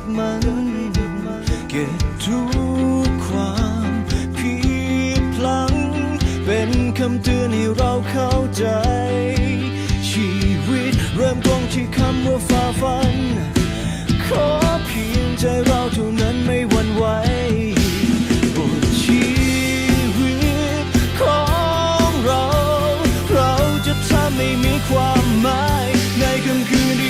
บมัน เก็บทุกความผิดพลัง เป็นคำเตือนให้เราเข้าใจ ชีวิตเริ่มต้นที่คำว่าฝ่าฟัน ขอเพียงใจเราเท่านั้นไม่หวั่นไหวบทชีวิตของเรา เราจะทำให้มีความหมายในค่ำคืนที่